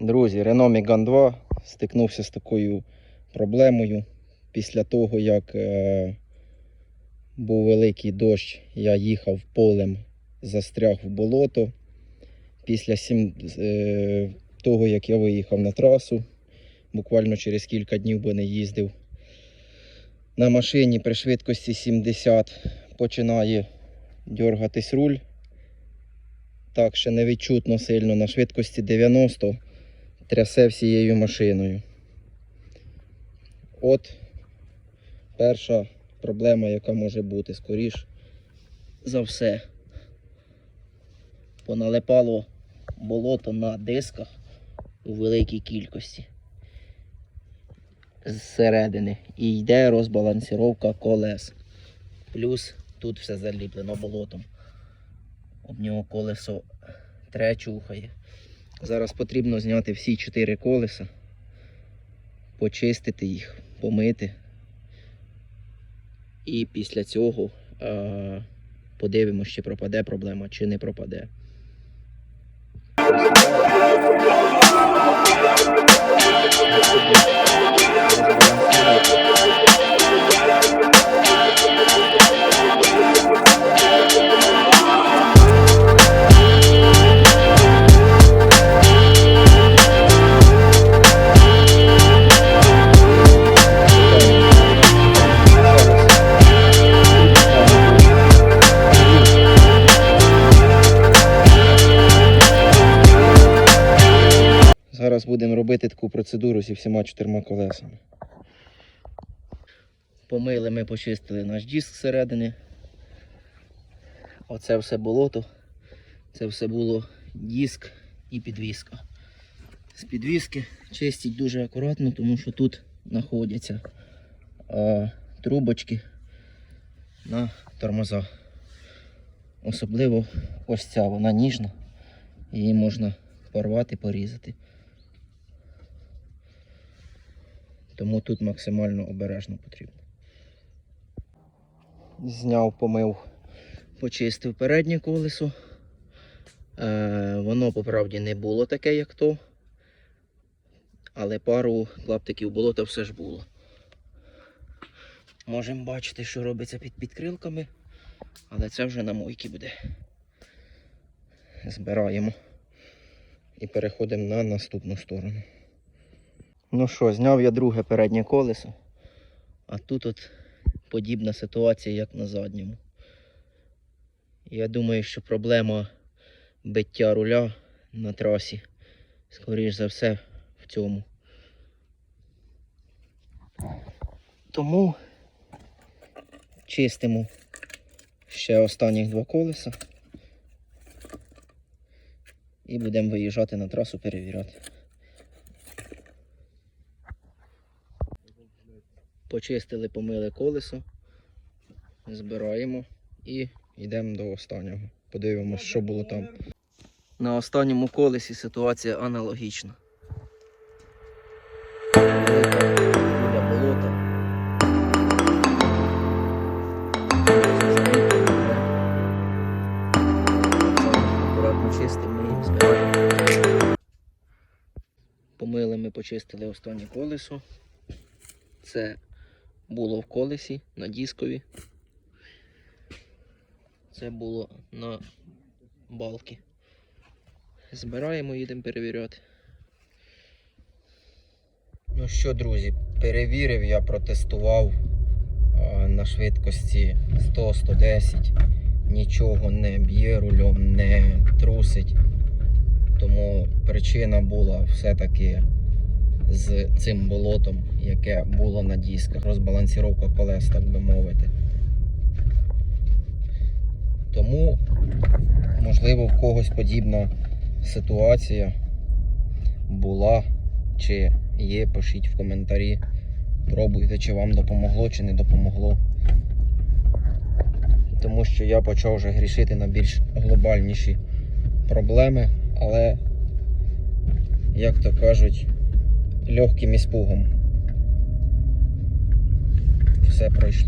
Друзі, Renault Megane 2 стикнувся з такою проблемою. Після того, як е, був великий дощ, я їхав полем, застряг в болото. Після сім, е, того, як я виїхав на трасу, буквально через кілька днів би не їздив на машині при швидкості 70, починає дергатись руль. Так, ще не відчутно сильно на швидкості 90 трясе всією машиною. От перша проблема, яка може бути, скоріш за все. Поналипало болото на дисках у великій кількості зсередини. І йде розбалансіровка колес. Плюс тут все заліплено болотом. Об нього колесо тре чухає. Зараз потрібно зняти всі чотири колеса, почистити їх, помити. І після цього е, подивимося, чи пропаде проблема, чи не пропаде. Зараз будемо робити таку процедуру зі всіма чотирма колесами. Помили ми, почистили наш диск зсередини. Оце все болото. Це все було диск і підвіска. З підвіски чистять дуже акуратно, тому що тут знаходяться е, трубочки на тормоза. Особливо ось ця, вона ніжна, її можна порвати, порізати. Тому тут максимально обережно потрібно. Зняв, помив, почистив переднє колесо. Е, воно по правді не було таке, як то. Але пару клаптиків болота все ж було. Можемо бачити, що робиться під підкрилками, але це вже на мойки буде. Збираємо і переходимо на наступну сторону. Ну що, зняв я друге переднє колесо, а тут от подібна ситуація, як на задньому. Я думаю, що проблема биття руля на трасі, скоріш за все, в цьому. Тому чистимо ще останніх два колеса і будемо виїжджати на трасу перевіряти. Почистили, помили колесо, збираємо і йдемо до останнього. Подивимося, що було там. На останньому колесі ситуація аналогічна. Помили ми, почистили останнє колесо. Це було в колесі на дискові. Це було на балки. Збираємо, їдемо перевіряти. Ну що, друзі, перевірив я, протестував а, на швидкості 100-110. Нічого не б'є рулем, не трусить. Тому причина була все-таки з цим болотом, яке було на дисках. Розбалансіровка колес, так би мовити. Тому, можливо, в когось подібна ситуація була чи є, пишіть в коментарі. Пробуйте, чи вам допомогло, чи не допомогло. Тому що я почав вже грішити на більш глобальніші проблеми, але, як то кажуть, легким іспугом. Все пройшло.